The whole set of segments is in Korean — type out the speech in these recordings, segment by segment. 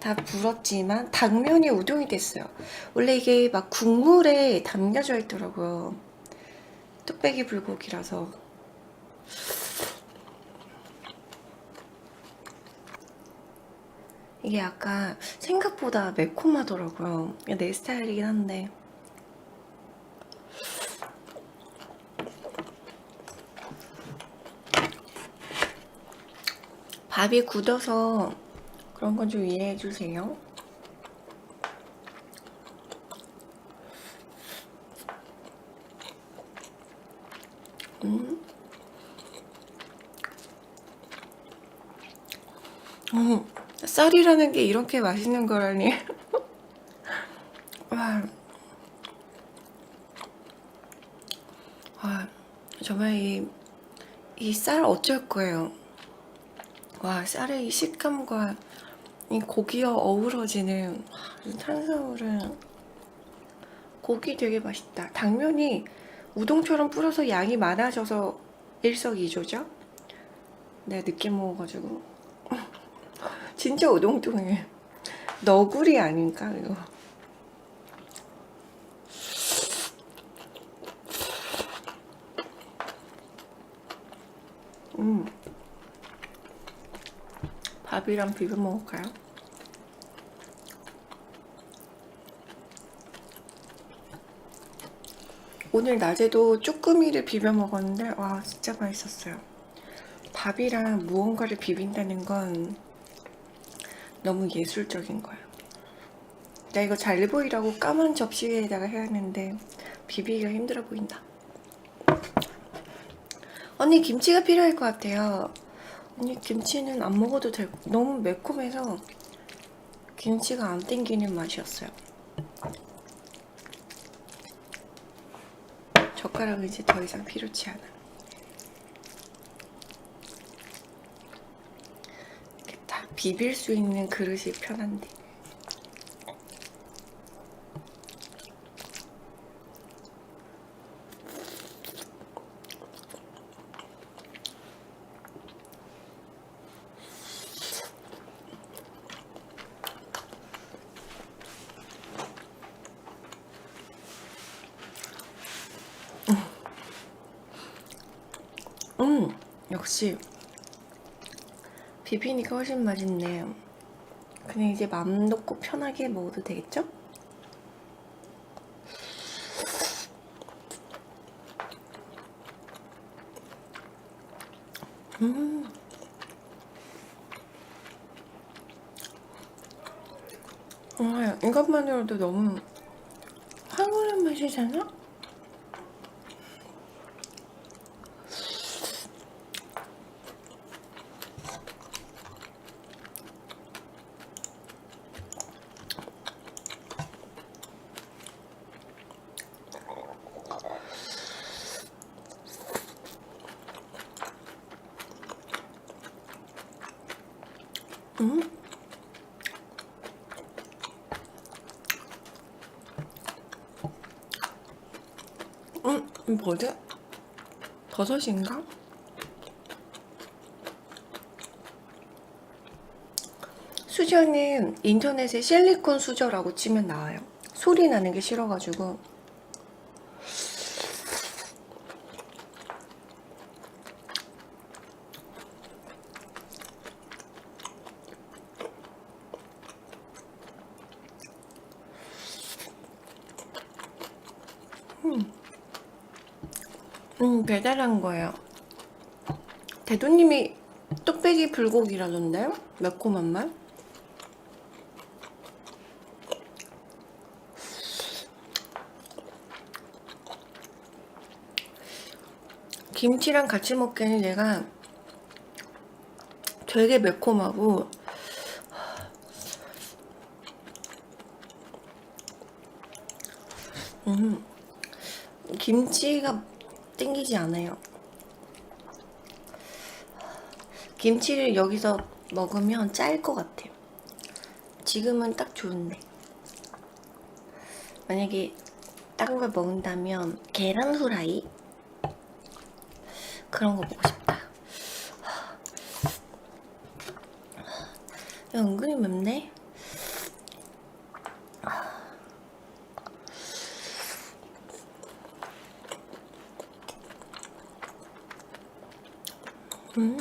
다 불었지만 당면이 우동이 됐어요. 원래 이게 막 국물에 담겨져 있더라고요. 뚝배기 불고기라서. 이게 약간 생각보다 매콤하더라고요. 내 스타일이긴 한데. 밥이 굳어서 그런 건 좀 이해해 주세요. 음. 음, 쌀이라는 게 이렇게 맛있는 거라니. 와. 와, 정말 이, 이 쌀 어쩔 거예요. 와, 쌀의 이 식감과 이 고기와 어우러지는 이 탄수화물은 고기 되게 맛있다. 당면이 우동처럼 불어서 양이 많아져서 일석이조죠? 내가 늦게 먹어가지고 진짜 우동통에 너구리 아닌가 이거? 음 밥이랑 비벼 먹을까요? 오늘 낮에도 쭈꾸미를 비벼 먹었는데 와 진짜 맛있었어요. 밥이랑 무언가를 비빈다는 건 너무 예술적인 거야. 나 이거 잘 보이라고 까만 접시 위에다가 해야 하는데 비비기가 힘들어 보인다. 언니 김치가 필요할 것 같아요. 언니 김치는 안 먹어도 될 너무 매콤해서 김치가 안 땡기는 맛이었어요. 젓가락은 이제 더 이상 필요치 않아. 이렇게 다 비빌 수 있는 그릇이 편한데. 음, 역시 비비니까 훨씬 맛있네. 그냥 이제 맘 놓고 편하게 먹어도 되겠죠? 음. 와, 이것만으로도 너무 황홀한 맛이잖아? 뭐지? 버섯인가? 수저는 인터넷에 실리콘 수저라고 치면 나와요. 소리 나는 게 싫어가지고. 음, 배달한 거예요. 대도님이 뚝배기 불고기라던데? 매콤한 맛? 김치랑 같이 먹기에는 얘가 되게 매콤하고 음, 김치가 땡기지 않아요. 김치를 여기서 먹으면 짤 것 같아요. 지금은 딱 좋은데. 만약에 다른 걸 먹는다면 계란 후라이? 그런 거 먹고 싶다. 야, 은근히 맵네? 음.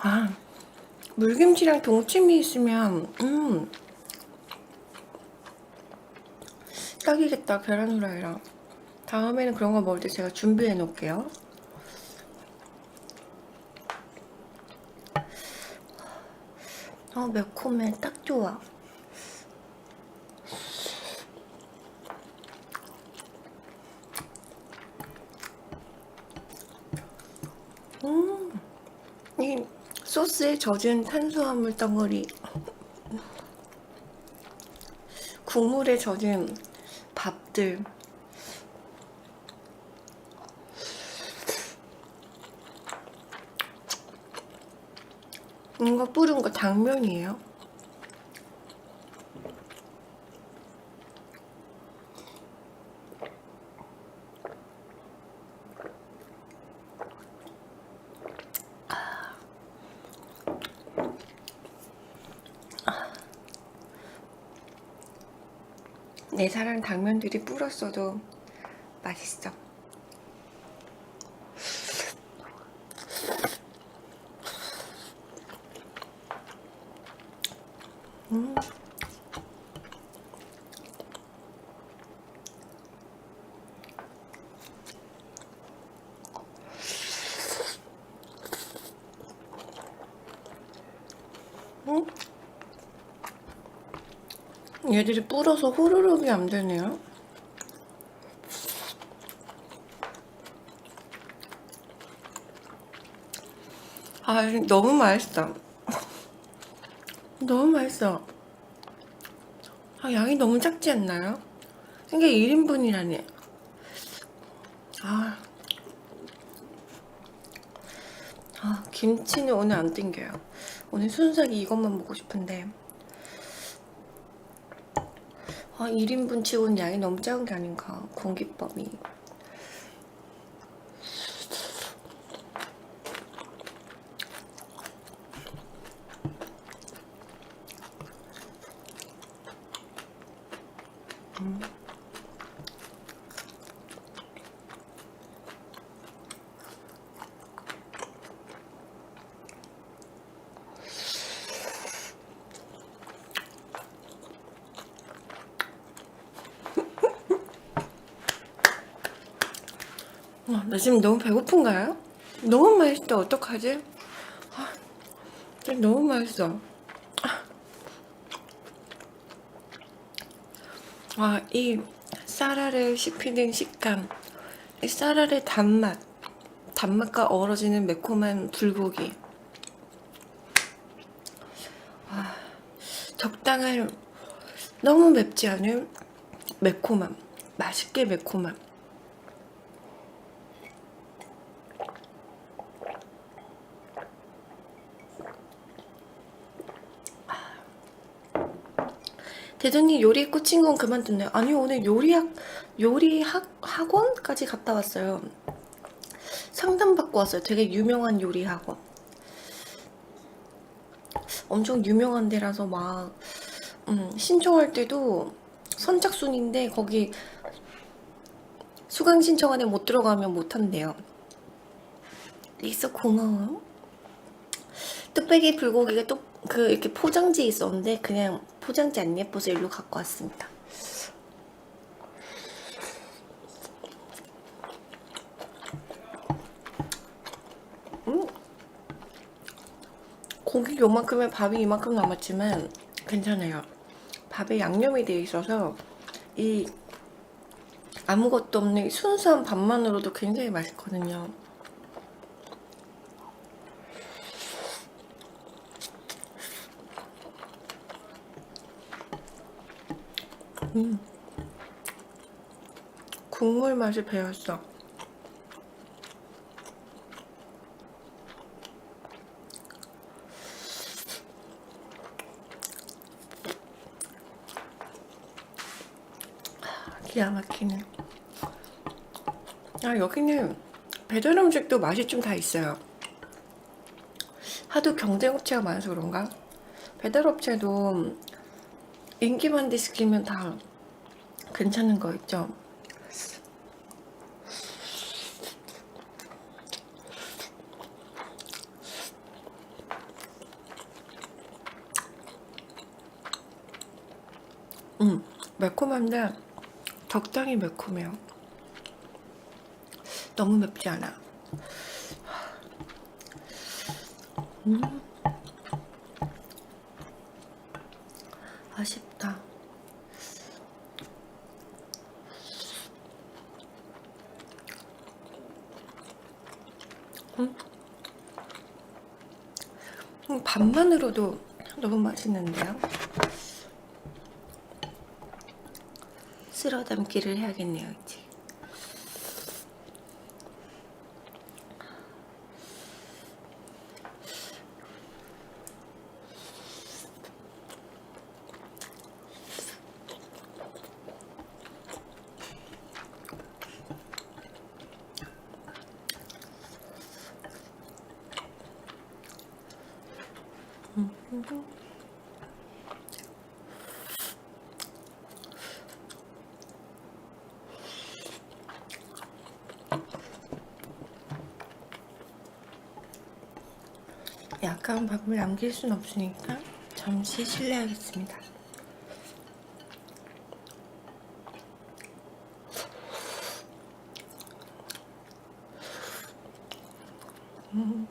아, 물김치랑 동치미 있으면, 음, 딱이겠다, 계란 후라이랑. 다음에는 그런 거 먹을 때 제가 준비해 놓을게요. 어, 매콤해. 딱 좋아. 음, 이 소스에 젖은 탄수화물 덩어리. 국물에 젖은 밥들. 이거 뿌른 거 당면이에요. 내 사랑 당면들이 불었어도 맛있어. 음. 음? 얘들이 불어서 호로록이 안 되네요. 아, 너무 맛있어. 너무 맛있어. 아, 양이 너무 작지 않나요? 이게 1인분이라니. 아. 아, 김치는 오늘 안 땡겨요. 오늘 순삭이 이것만 먹고 싶은데. 아, 1인분 치고는 양이 너무 작은 게 아닌가. 공깃밥이. 나 지금 너무 배고픈가요? 너무 맛있다. 어떡하지? 아, 너무 맛있어. 아, 이 쌀알을 씹히는 식감, 이 쌀알의 단맛, 단맛과 어우러지는 매콤한 불고기. 아, 적당한 너무 맵지 않은 매콤함, 맛있게 매콤함. 대전님 요리에 꽂힌 건 그만뒀네요. 아니요, 오늘 요리학, 요리학, 학원까지 갔다 왔어요. 상담받고 왔어요. 되게 유명한 요리 학원. 엄청 유명한 데라서 막, 음, 신청할 때도 선착순인데 거기 수강 신청 안에 못 들어가면 못 한대요. 리스 고마워요. 뚝배기 불고기가 또 그 이렇게 포장지에 있었는데 그냥 포장지 안 예뻐서 일로 갖고 왔습니다. 음. 고기 요만큼에 밥이 이만큼 남았지만 괜찮아요. 밥에 양념이 되어 있어서 이 아무것도 없는 이 순수한 밥만으로도 굉장히 맛있거든요. 음. 국물 맛이 배었어. 기가 막히네. 아, 여기는 배달 음식도 맛이 좀 다 있어요. 하도 경쟁업체가 많아서 그런가? 배달업체도 인기만 데 시키면 다 괜찮은 거 있죠? 음, 매콤한데 적당히 매콤해요. 너무 맵지 않아. 음. 아쉽다. 음. 음, 밥만으로도 너무 맛있는데요? 쓸어 담기를 해야겠네요, 이제. 약간 밥을 남길 순 없으니까 잠시 실례하겠습니다. 음.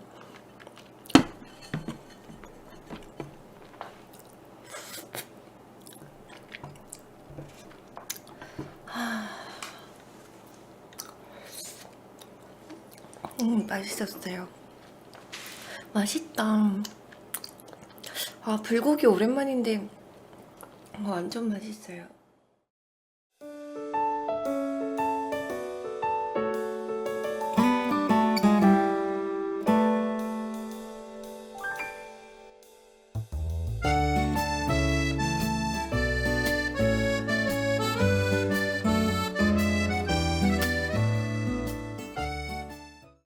음, 맛있었어요. 맛있다. 아, 불고기 오랜만인데 어, 완전 맛있어요.